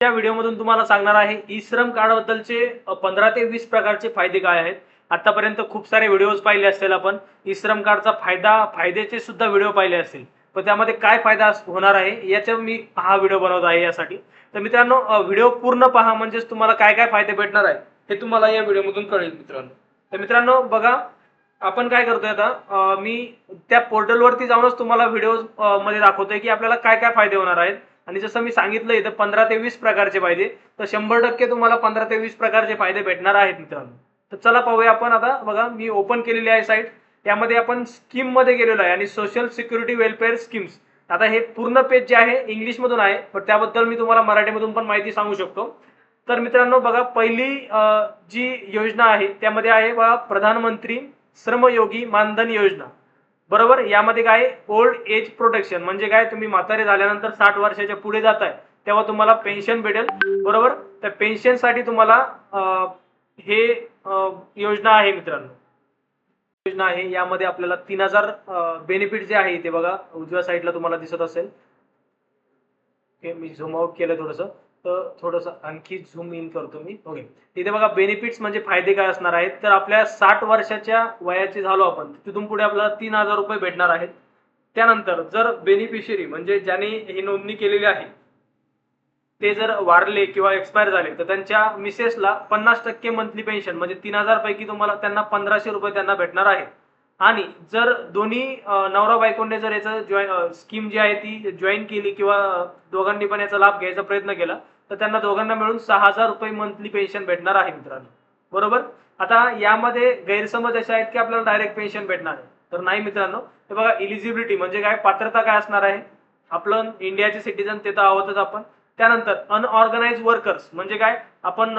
या व्हिडिओमधून तुम्हाला सांगणार आहे ई श्रम कार्डबद्दलचे पंधरा ते वीस प्रकारचे फायदे काय आहेत. आतापर्यंत खूप सारे व्हिडिओज पाहिले असतील आपण. ई श्रम कार्डचा फायदा फायद्याचे सुद्धा व्हिडिओ पाहिले असतील. पण त्यामध्ये काय फायदा होणार आहे याचा मी हा व्हिडिओ बनवत आहे यासाठी. तर मित्रांनो व्हिडिओ पूर्ण पहा म्हणजेच तुम्हाला काय काय फायदे भेटणार आहे हे तुम्हाला या व्हिडिओमधून कळेल मित्रांनो. तर मित्रांनो बघा आपण काय करतोय आता मी त्या पोर्टलवरती जाऊनच तुम्हाला व्हिडिओमध्ये दाखवतोय की आपल्याला काय काय फायदे होणार आहेत. आणि जसं मी सांगितलं इथं पंधरा ते वीस प्रकारचे फायदे तर शंभर टक्के तुम्हाला पंधरा ते वीस प्रकारचे फायदे भेटणार आहेत मित्रांनो. तर चला पाहूया आपण आता बघा मी ओपन केलेली आहे साईट त्यामध्ये आपण स्कीममध्ये गेलेलो आहे आणि सोशल सिक्युरिटी वेलफेअर स्कीम्स आता हे पूर्ण पेज जे आहे इंग्लिश मधून आहे पण त्याबद्दल मी तुम्हाला मराठीमधून पण माहिती सांगू शकतो. तर मित्रांनो बघा पहिली जी योजना आहे त्यामध्ये आहे बघा प्रधानमंत्री श्रमयोगी मानधन योजना. बरोबर? यामध्ये काय? ओल्ड एज प्रोटेक्शन म्हणजे काय? तुम्ही म्हातारे झाल्यानंतर साठ वर्षाच्या पुढे जाताय. तेव्हा तुम्हाला पेन्शन भेटेल. बरोबर? त्या पेन्शनसाठी तुम्हाला हे योजना आहे मित्रांनो. योजना आहे. यामध्ये आपल्याला तीन हजार बेनिफिट जे आहे ते बघा. उजव्या साईडला तुम्हाला दिसत असेल. मी झूम केलं थोडंसं. तर थोडंसं आणखी झूम इन करतो मी. ओके तिथे बघा बेनिफिट्स म्हणजे फायदे काय असणार आहेत? तर आपल्या साठ वर्षाच्या वयाचे झालो आपण तिथून पुढे आपल्याला तीन हजार रुपये भेटणार आहेत. त्यानंतर जर बेनिफिशियरी म्हणजे ज्याने ही नोंदणी केलेली आहे ते जर वाढले किंवा एक्सपायर झाले तर त्यांच्या मिसेसला पन्नास टक्के मंथली पेन्शन म्हणजे तीन हजार पैकी तुम्हाला त्यांना पंधराशे रुपये त्यांना भेटणार आहे. आणि जर दोन्ही नवरा बायकोने जर याचं जॉईन स्कीम जी आहे ती जॉईन केली किंवा दोघांनी पण याचा लाभ घ्यायचा प्रयत्न केला तर त्यांना दोघांना मिळून सहा हजार रुपये मंथली पेन्शन भेटणार आहे मित्रांनो. बरोबर? आता यामध्ये गैरसमज असे आहेत की आपल्याला डायरेक्ट पेन्शन भेटणार आहे. तर नाही मित्रांनो. हे बघा इलिजिबिलिटी म्हणजे काय? पात्रता काय असणार आहे? आपलं इंडियाचे सिटीजन ते तर आहोतच आपण. त्यानंतर अनऑर्गनाइज वर्कर्स म्हणजे काय? आपण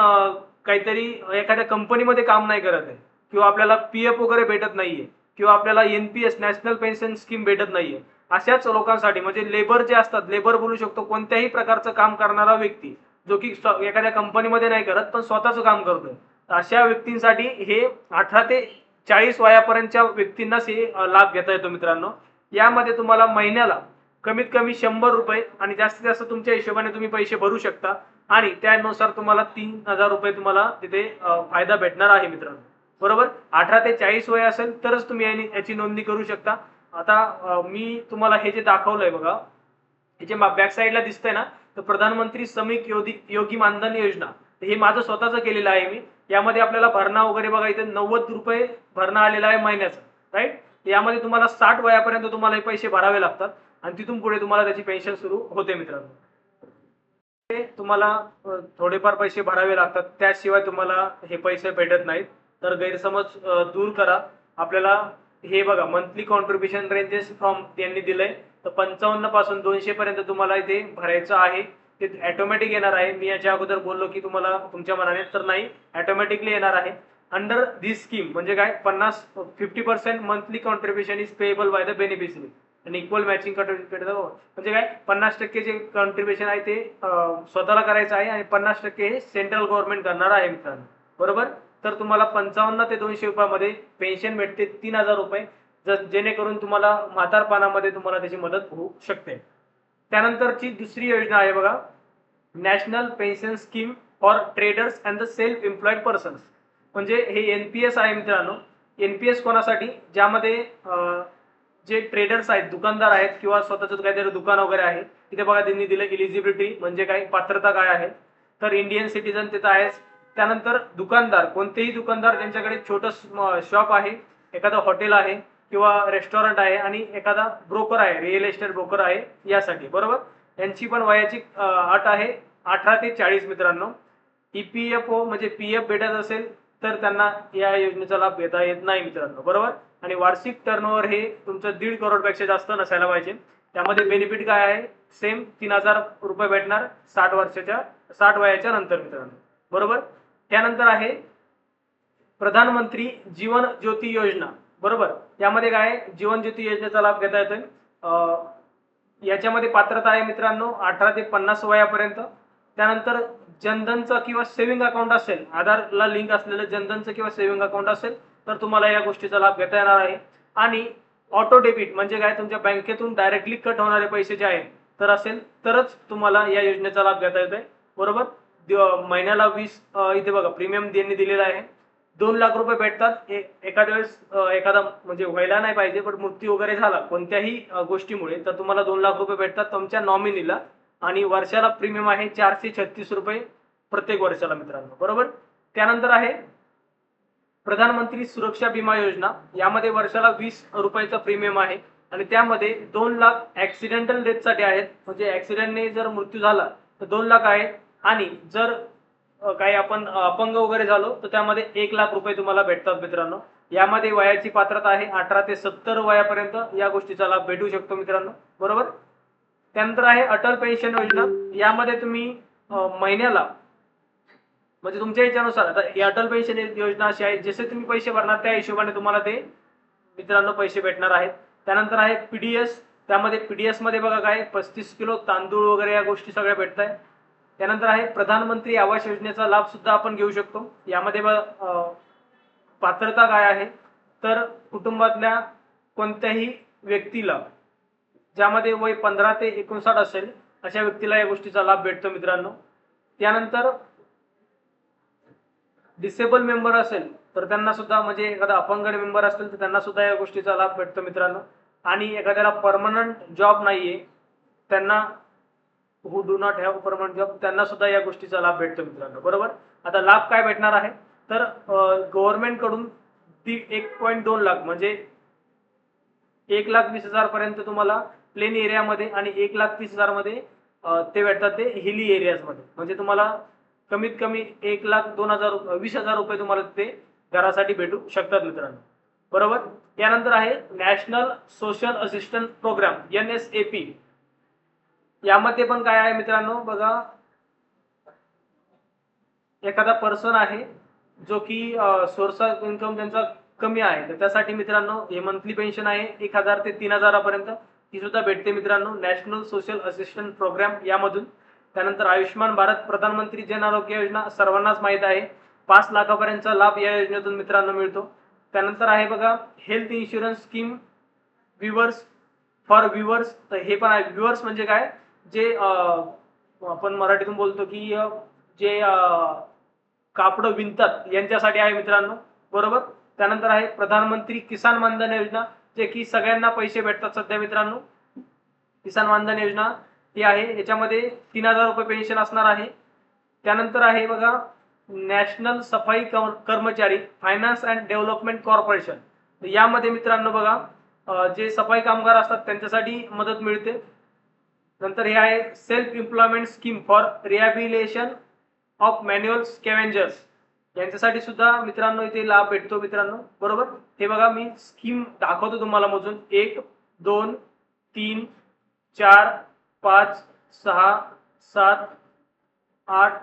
काहीतरी एखाद्या कंपनीमध्ये काम नाही करत आहे. किंवा आपल्याला पी एफ वगैरे भेटत नाहीये. किंवा आपल्याला एनपीएस नॅशनल पेन्शन स्कीम भेटत नाहीये. अशाच लोकांसाठी म्हणजे लेबर जे असतात लेबर बोलू शकतो कोणत्याही प्रकारचं काम करणारा व्यक्ती जो की एखाद्या कंपनीमध्ये नाही करत पण स्वतःचं काम करतोय. अशा व्यक्तींसाठी हे अठरा ते चाळीस वयापर्यंतच्या व्यक्तींनाच हे लाभ घेता येतो मित्रांनो. यामध्ये तुम्हाला महिन्याला कमीत कमी शंभर रुपये आणि जास्तीत जास्त तुमच्या हिशोबाने तुम्ही पैसे भरू शकता. आणि त्यानुसार तुम्हाला तीन हजार रुपये तुम्हाला तिथे फायदा भेटणार आहे मित्रांनो. बरोबर? अठरा ते चाळीस वय असेल तरच तुम्ही यानी- याची नोंदणी करू शकता. आता मी तुम्हाला हे जे दाखवलंय बघा हे जे बॅक साईडला दिसतंय ना तर प्रधानमंत्री श्रमिक योगी योगी मानधन योजना. हे माझं स्वतःचं केलेलं आहे मी. यामध्ये आपल्याला भरणा वगैरे बघा इथे नव्वद रुपये भरणा आलेला आहे महिन्याचा राईट यामध्ये तुम्हाला साठ वयापर्यंत तुम्हाला हे पैसे भरावे लागतात आणि तिथून पुढे तुम्हाला त्याची पेन्शन सुरू होते मित्रांनो. ते तुम्हाला थोडेफार पैसे भरावे लागतात. त्याशिवाय तुम्हाला हे पैसे भेटत नाहीत. तर गैरसमज दूर करा. आपल्याला हे बघा मंथली कॉन्ट्रीब्युशन रेंजेस फ्रॉम त्यांनी दिलंय. तर पंचावन्नपासून दोनशे पर्यंत तुम्हाला इथे भरायचं आहे. ते ऑटोमॅटिक येणार आहे. मी याच्या अगोदर बोललो की तुम्हाला तुमच्या मनाने तर नाही ऑटोमॅटिकली येणार आहे. अंडर दिस स्कीम म्हणजे काय? पन्नास fifty percent monthly contribution is payable by the beneficiary आणि इक्वल मॅचिंग म्हणजे काय? पन्नास टक्के जे कॉन्ट्रीब्युशन आहे ते स्वतःला करायचं आहे आणि पन्नास टक्के हे सेंट्रल गव्हर्नमेंट करणार आहे मित्रांनो. बरोबर? तर तुम्हाला पंचावन्न ते दोनशे रुपयामध्ये पेन्शन भेटते तीन हजार रुपये. जेणेकरून तुम्हाला म्हातारपणामध्ये तुम्हाला त्याची मदत होऊ शकते. त्यानंतरची दुसरी योजना आहे बघा. National pension scheme for traders and the self employed persons म्हणजे हे एनपीएस आहे मित्रांनो. एनपीएस कोणासाठी? ज्यामध्ये जे ट्रेडर्स आहेत दुकानदार आहेत किंवा स्वतःचं काहीतरी दुकान वगैरे आहे. तिथे बघा त्यांनी दिलं इलिजिबिलिटी म्हणजे काय पात्रता काय आहे. तर इंडियन सिटीजन तिथं आहेच. त्यानंतर दुकानदार कोणतेही दुकानदार ज्यांच्याकडे छोटं शॉप आहे एखादं हॉटेल आहे किंवा रेस्टॉरंट आहे आणि एखादा ब्रोकर आहे रिअल एस्टेट ब्रोकर आहे यासाठी बरोबर? यांची पण वयाची अट आहे अठरा ते चाळीस मित्रांनो. ईपीएफओ म्हणजे पी एफ भेटत असेल तर त्यांना या योजनेचा लाभ घेता येत नाही मित्रांनो बरोबर? आणि वार्षिक टर्नओव्हर हे तुमचं दीड करोडपेक्षा जास्त नसायला पाहिजे. त्यामध्ये बेनिफिट काय आहे? सेम तीन हजार रुपये भेटणार साठ वर्षाच्या साठ वयाच्या नंतर मित्रांनो बरोबर? त्यानंतर आहे प्रधानमंत्री जीवन ज्योती योजना. बरोबर? यामध्ये काय आहे? जीवन ज्योती योजनेचा लाभ घेता येतोय. याच्यामध्ये पात्रता आहे मित्रांनो अठरा ते पन्नास वयापर्यंत. त्यानंतर जनधनचं किंवा सेव्हिंग अकाउंट असेल आधारला लिंक असलेलं जनधनचं किंवा सेव्हिंग अकाउंट असेल तर तुम्हाला या गोष्टीचा लाभ घेता येणार आहे. आणि ऑटो डेबिट म्हणजे काय? तुमच्या बँकेतून डायरेक्टली कट होणारे पैसे जे आहेत तर असेल तरच तुम्हाला या योजनेचा लाभ घेता येतोय. बरोबर? महिन्याला वीस इथे बघा प्रीमियम त्यांनी दिलेला आहे. दोन लाख रुपये भेटतात. एखाद्या वेळेस एखादा म्हणजे व्हायला नाही पाहिजे पण मृत्यू वगैरे झाला कोणत्याही गोष्टीमुळे तर तुम्हाला दोन लाख रुपये भेटतात तुमच्या नॉमिनीला आणि वर्षाला प्रीमियम आहे चारशे छत्तीस रुपये प्रत्येक वर्षाला मित्रांनो. बरोबर? त्यानंतर आहे प्रधानमंत्री सुरक्षा विमा योजना. यामध्ये वर्षाला वीस रुपयाचा प्रीमियम आहे. आणि त्यामध्ये दोन लाख ऍक्सिडेंटल डेथसाठी आहेत. म्हणजे ऍक्सिडेंटने जर मृत्यू झाला तर दोन लाख आहेत. आणि जर काही आपण अपंग वगैरे झालो तर त्यामध्ये एक लाख रुपये तुम्हाला भेटतात मित्रांनो. यामध्ये वयाची पात्रता आहे अठरा ते सत्तर वयापर्यंत या गोष्टीचा लाभ भेटू शकतो मित्रांनो. बरोबर? त्यानंतर आहे अटल पेन्शन योजना. यामध्ये तुम्ही महिन्याला म्हणजे तुमच्या याच्यानुसार आता ही अटल पेन्शन योजना अशी आहे जसे तुम्ही पैसे भरणार त्या हिशोबाने तुम्हाला ते मित्रांनो पैसे भेटणार आहेत. त्यानंतर आहे पीडीएस त्यामध्ये पीडीएसमध्ये बघा काय पस्तीस किलो तांदूळ वगैरे या गोष्टी सगळ्या भेटत आहेत त्यानंतर आहे प्रधानमंत्री आवास योजनेचा लाभ सुद्धा आपण घेऊ शकतो. यामध्ये पात्रता काय आहे? तर कुटुंबातल्या कोणत्याही व्यक्तीला ज्यामध्ये वय पंधरा ते एकोणसाठ असेल अशा व्यक्तीला या गोष्टीचा लाभ भेटतो मित्रांनो. त्यानंतर डिसेबल मेंबर असेल तर त्यांना सुद्धा म्हणजे एखादा अपंग मेंबर असेल तर त्यांना सुद्धा या गोष्टीचा लाभ भेटतो मित्रांनो. आणि एखाद्याला परमनंट जॉब नाहीये त्यांना who do not have permanent job त्यांना सुद्धा या गोष्टीचा लाभ भेटतो मित्रांनो. बरोबर? आता लाभ काय भेटणार आहे? तर गव्हर्नमेंटकडून ती एक पॉईंट दोन लाख म्हणजे एक लाख वीस हजार पर्यंत तुम्हाला प्लेन एरियामध्ये आणि एक लाख तीस हजारमध्ये ते भेटतात ते हिली एरियाजमध्ये. म्हणजे तुम्हाला कमीत कमी एक लाख दोन हजार वीस हजार रुपये तुम्हाला ते घरासाठी भेटू शकतात मित्रांनो. बरोबर? त्यानंतर आहे national social assistant programme N S A P यामध्ये पण काय आहे मित्रांनो? बघा. एखादा पर्सन आहे जो की सोर्स ऑफ इन्कम त्यांचा कमी आहे. तर त्यासाठी मित्रांनो हे मंथली पेन्शन आहे एक हजार ते तीन हजारापर्यंत. ती सुद्धा भेटते मित्रांनो नॅशनल सोशल असिस्टंट प्रोग्राम यामधून. त्यानंतर आयुष्यमान भारत प्रधानमंत्री जन आरोग्य योजना सर्वांनाच माहीत आहे. पाच लाखापर्यंतचा लाभ या योजनेतून मित्रांनो मिळतो. त्यानंतर आहे बघा health insurance scheme viewers for viewers तर हे पण आहे. व्ह्युअर्स म्हणजे काय? जे आपण मराठीतून बोलतो की जे कापड विणतात यांच्यासाठी आहे मित्रांनो बरोबर? त्यानंतर आहे प्रधानमंत्री किसान मानधन योजना जे की सगळ्यांना पैसे भेटतात सध्या मित्रांनो. किसान मानधन योजना ही आहे याच्यामध्ये तीन हजार रुपये पेन्शन असणार आहे. त्यानंतर आहे बघा नॅशनल सफाई कर्मचारी फायनान्स अँड डेव्हलपमेंट कॉर्पोरेशन. यामध्ये मित्रांनो बघा जे सफाई कामगार असतात त्यांच्यासाठी मदत मिळते. नंतर हे आहे self employment scheme for rehabilitation of manual scavengers यांच्यासाठी सुद्धा मित्रांनो इथे लाभ भेटतो मित्रांनो. बरोबर? हे बघा मी स्कीम दाखवतो तुम्हाला मोजून. एक दोन तीन चार पाच सहा सात आठ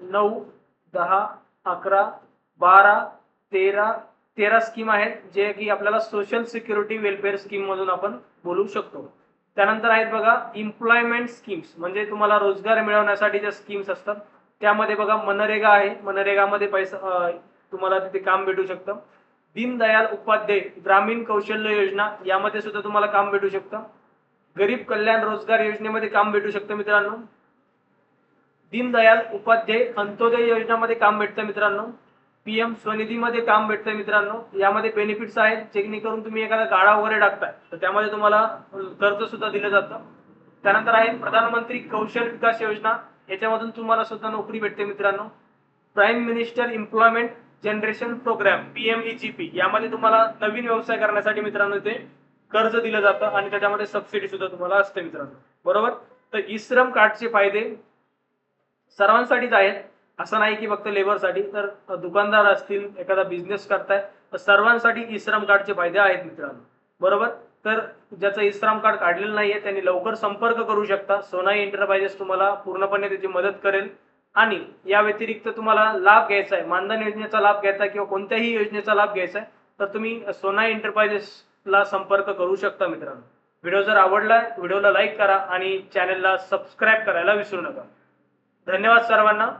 नऊ दहा अकरा बारा तेरा. तेरा स्कीम आहेत जे की आपल्याला सोशल सिक्युरिटी वेलफेअर स्कीम मधून आपण बोलू शकतो. त्यानंतर आहेत बघा इम्प्लॉयमेंट स्कीम्स म्हणजे तुम्हाला रोजगार मिळवण्यासाठी ज्या स्कीम्स असतात. त्यामध्ये बघा मनरेगा आहे. मनरेगामध्ये पैसा तुम्हाला तिथे काम भेटू शकतं. दीनदयाल उपाध्याय ग्रामीण कौशल्य योजना यामध्ये सुद्धा तुम्हाला काम भेटू शकतं. गरीब कल्याण रोजगार योजनेमध्ये काम भेटू शकतं मित्रांनो. दीनदयाल उपाध्याय अंत्योदय योजनामध्ये काम भेटतं मित्रांनो. पीएम स्वनिधीमध्ये काम भेटतंय मित्रांनो. यामध्ये बेनिफिट्स आहेत जेणेकरून तुम्ही एखादा गाडा वगैरे टाकताय तर त्यामध्ये तुम्हाला कर्ज सुद्धा दिलं जातं. त्यानंतर आहे प्रधानमंत्री कौशल विकास योजना. याच्यामधून तुम्हाला सुद्धा नोकरी भेटते मित्रांनो. Prime minister employment generation programme PMEGP यामध्ये तुम्हाला नवीन व्यवसाय करण्यासाठी मित्रांनो इथे कर्ज दिलं जातं आणि त्याच्यामध्ये सबसिडी सुद्धा तुम्हाला असते मित्रांनो. बरोबर? तर ई श्रम कार्डचे फायदे सर्वांसाठीच आहेत. असं नाही की फक्त लेबरसाठी तर दुकानदार असतील एखादा बिझनेस करताय तर सर्वांसाठी ई श्रम कार्डचे फायदे आहेत मित्रांनो. बरोबर? तर ज्याचं ई श्रम कार्ड काढलेलं नाहीये त्यांनी लवकर संपर्क करू शकता. सोनाई एंटरप्राइजेस तुम्हाला पूर्णपणे त्याची मदत करेल. आणि या व्यतिरिक्त तुम्हाला लाभ घ्यायचा आहे. मानधन योजनेचा लाभ घ्यायचा किंवा कोणत्याही योजनेचा लाभ घ्यायचा आहे तर तुम्ही सोनाई एंटरप्राइजेसला संपर्क करू शकता मित्रांनो. व्हिडिओ जर आवडला व्हिडिओला लाईक करा आणि चॅनलला सबस्क्राईब करायला विसरू नका. धन्यवाद सर्वांना.